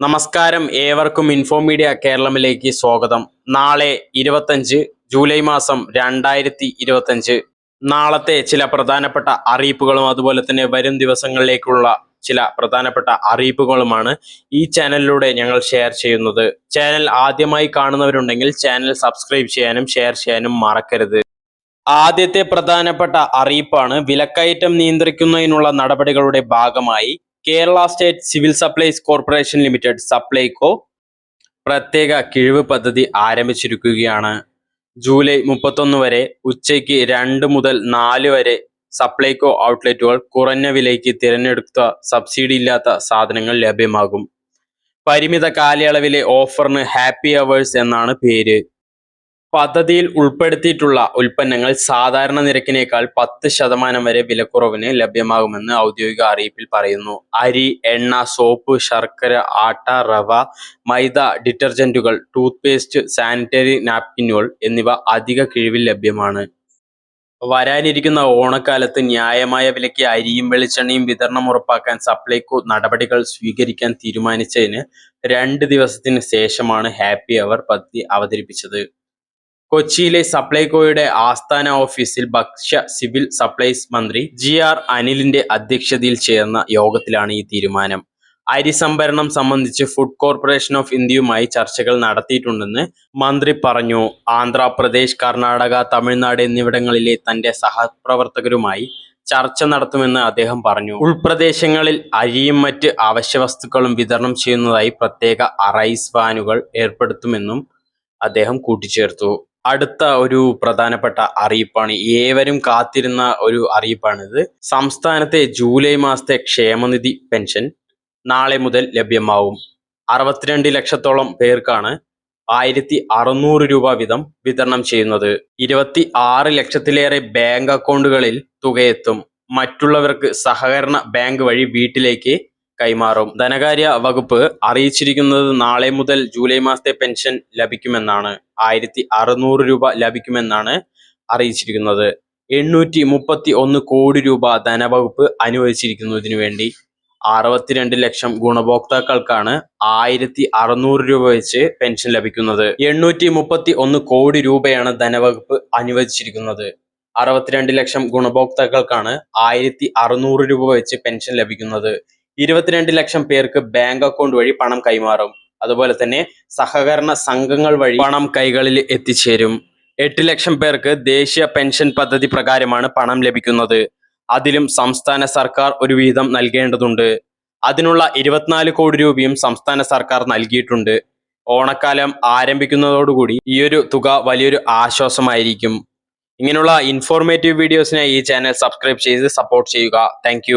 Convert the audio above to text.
നമസ്കാരം. ഏവർക്കും info media കേരളമിലേക്ക് സ്വാഗതം. നാളെ ഇരുപത്തഞ്ച് ജൂലൈ മാസം രണ്ടായിരത്തി ഇരുപത്തഞ്ച് നാളത്തെ ചില പ്രധാനപ്പെട്ട അറിയിപ്പുകളും അതുപോലെ തന്നെ വരും ദിവസങ്ങളിലേക്കുള്ള ചില പ്രധാനപ്പെട്ട അറിയിപ്പുകളുമാണ് ഈ ചാനലിലൂടെ ഞങ്ങൾ ഷെയർ ചെയ്യുന്നത്. ചാനൽ ആദ്യമായി കാണുന്നവരുണ്ടെങ്കിൽ ചാനൽ സബ്സ്ക്രൈബ് ചെയ്യാനും ഷെയർ ചെയ്യാനും മറക്കരുത്. ആദ്യത്തെ പ്രധാനപ്പെട്ട അറിയിപ്പാണ് വിലക്കയറ്റം നിയന്ത്രിക്കുന്നതിനുള്ള നടപടികളുടെ ഭാഗമായി Kerala state civil supplies corporation limited Supplyco പ്രത്യേക കിഴിവ് പദ്ധതി ആരംഭിച്ചിരിക്കുകയാണ്. ജൂലൈ മുപ്പത്തൊന്ന് വരെ ഉച്ചയ്ക്ക് രണ്ട് മുതൽ നാല് വരെ സപ്ലൈകോ ഔട്ട്ലെറ്റുകൾ കുറഞ്ഞ വിലയ്ക്ക് തിരഞ്ഞെടുത്ത സബ്സിഡി ഇല്ലാത്ത സാധനങ്ങൾ ലഭ്യമാകും. പരിമിത കാലയളവിലെ ഓഫറിന് ഹാപ്പി അവേഴ്സ് എന്നാണ് പേര്. പദ്ധതിയിൽ ഉൾപ്പെടുത്തിയിട്ടുള്ള ഉൽപ്പന്നങ്ങൾ സാധാരണ നിരക്കിനേക്കാൾ പത്ത് ശതമാനം വരെ വിലക്കുറവിന് ലഭ്യമാകുമെന്ന് ഔദ്യോഗിക അറിയിപ്പിൽ പറയുന്നു. അരി എണ്ണ സോപ്പ് ശർക്കര ആട്ട റവ മൈദ ഡിറ്റർജന്റുകൾ ടൂത്ത് പേസ്റ്റ് സാനിറ്ററി നാപ്കിനുകൾ എന്നിവ അധിക കിഴിവിൽ ലഭ്യമാണ്. വരാനിരിക്കുന്ന ഓണക്കാലത്ത് ന്യായമായ വിലയ്ക്ക് അരിയും വെളിച്ചെണ്ണയും വിതരണം ഉറപ്പാക്കാൻ സപ്ലൈകോ നടപടികൾ സ്വീകരിക്കാൻ തീരുമാനിച്ചതിന് രണ്ട് ദിവസത്തിന് ശേഷമാണ് ഹാപ്പി അവർ പദ്ധതി അവതരിപ്പിച്ചത്. കൊച്ചിയിലെ സപ്ലൈകോയുടെ ആസ്ഥാന ഓഫീസിൽ ഭക്ഷ്യ സിവിൽ സപ്ലൈസ് മന്ത്രി ജി ആർ അനിലിന്റെ അധ്യക്ഷതയിൽ ചേർന്ന യോഗത്തിലാണ് ഈ തീരുമാനം. അരി സംഭരണം സംബന്ധിച്ച് ഫുഡ് കോർപ്പറേഷൻ ഓഫ് ഇന്ത്യയുമായി ചർച്ചകൾ നടത്തിയിട്ടുണ്ടെന്ന് മന്ത്രി പറഞ്ഞു. ആന്ധ്രാപ്രദേശ് കർണാടക തമിഴ്നാട് എന്നിവിടങ്ങളിലെ തന്റെ സഹപ്രവർത്തകരുമായി ചർച്ച നടത്തുമെന്ന് അദ്ദേഹം പറഞ്ഞു. ഉൾപ്രദേശങ്ങളിൽ അരിയും മറ്റ് അവശ്യവസ്തുക്കളും വിതരണം ചെയ്യുന്നതായി പ്രത്യേക അറൈസ് വാനുകൾ ഏർപ്പെടുത്തുമെന്നും അദ്ദേഹം കൂട്ടിച്ചേർത്തു. അടുത്ത ഒരു പ്രധാനപ്പെട്ട അറിയിപ്പാണ്. ഏവരും കാത്തിരുന്ന ഒരു അറിയിപ്പാണിത്. സംസ്ഥാനത്തെ ജൂലൈ മാസത്തെ ക്ഷേമനിധി പെൻഷൻ നാളെ മുതൽ ലഭ്യമാവും. അറുപത്തിരണ്ട് ലക്ഷത്തോളം പേർക്കാണ് ആയിരത്തി അറുന്നൂറ് രൂപ വീതം വിതരണം ചെയ്യുന്നത്. ഇരുപത്തി ആറ് ലക്ഷത്തിലേറെ ബാങ്ക് അക്കൗണ്ടുകളിൽ തുകയെത്തും. മറ്റുള്ളവർക്ക് സഹകരണ ബാങ്ക് വഴി വീട്ടിലേക്ക് കൈമാറും. ധനകാര്യ വകുപ്പ് അറിയിച്ചിരിക്കുന്നത് നാളെ മുതൽ ജൂലൈ മാസത്തെ പെൻഷൻ ലഭിക്കുമെന്നാണ്. ആയിരത്തി അറുന്നൂറ് രൂപ ലഭിക്കുമെന്നാണ് അറിയിച്ചിരിക്കുന്നത്. എണ്ണൂറ്റി മുപ്പത്തി ഒന്ന് കോടി രൂപ ധനവകുപ്പ് അനുവദിച്ചിരിക്കുന്നു ഇതിനു വേണ്ടി അറുപത്തിരണ്ട് ലക്ഷം ഗുണഭോക്താക്കൾക്കാണ് ആയിരത്തി അറുന്നൂറ് രൂപ വെച്ച് പെൻഷൻ ലഭിക്കുന്നത്. എണ്ണൂറ്റി മുപ്പത്തി ഒന്ന് കോടി രൂപയാണ് ധനവകുപ്പ് അനുവദിച്ചിരിക്കുന്നത്. അറുപത്തിരണ്ട് ലക്ഷം ഗുണഭോക്താക്കൾക്കാണ് ആയിരത്തി അറുന്നൂറ് രൂപ വെച്ച് പെൻഷൻ ലഭിക്കുന്നത്. ഇരുപത്തിരണ്ട് ലക്ഷം പേർക്ക് ബാങ്ക് അക്കൗണ്ട് വഴി പണം കൈമാറും. അതുപോലെ തന്നെ സഹകരണ സംഘങ്ങൾ വഴി പണം കൈകളിൽ എത്തിച്ചേരും. എട്ട് ലക്ഷം പേർക്ക് ദേശീയ പെൻഷൻ പദ്ധതി പ്രകാരമാണ് പണം ലഭിക്കുന്നത്. അതിലും സംസ്ഥാന സർക്കാർ ഒരു വീതം നൽകേണ്ടതുണ്ട്. അതിനുള്ള ഇരുപത്തിനാല് കോടി രൂപയും സംസ്ഥാന സർക്കാർ നൽകിയിട്ടുണ്ട്. ഓണക്കാലം ആരംഭിക്കുന്നതോടുകൂടി ഈ ഒരു തുക വലിയൊരു ആശ്വാസമായിരിക്കും. ഇങ്ങനെയുള്ള ഇൻഫോർമേറ്റീവ് വീഡിയോസിനായി ഈ ചാനൽ സബ്സ്ക്രൈബ് ചെയ്ത് സപ്പോർട്ട് ചെയ്യുക. താങ്ക്